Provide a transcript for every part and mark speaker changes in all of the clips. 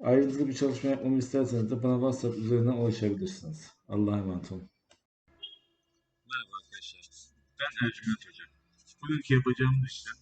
Speaker 1: Ayrıntılı bir çalışma yapmamı isterseniz de bana WhatsApp üzerinden ulaşabilirsiniz. Allah'a emanet olun.
Speaker 2: Merhaba arkadaşlar. Ben Ercüment Hoca. Bugünkü yapacağımız işlem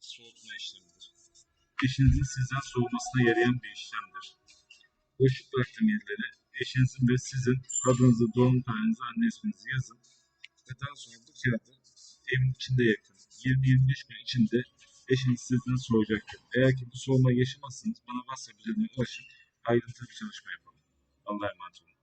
Speaker 2: soğutma işlemidir. Eşinizin sizden soğumasına yarayan bir işlemdir. Boşluk bıraktığım yerlere eşinizin ve sizin adınızı, doğum tarihinizi, anne isminizi yazın. Ve daha sonra bu kağıdı evin içinde yakın. 20-25 gün içinde eşiniz sizden soğuyacaktır. Eğer ki bu soğuma yaşamazsanız bana WhatsApp üzerinden ulaşın. Ayrıntılı bir çalışma yapalım. Allah'a emanet olun.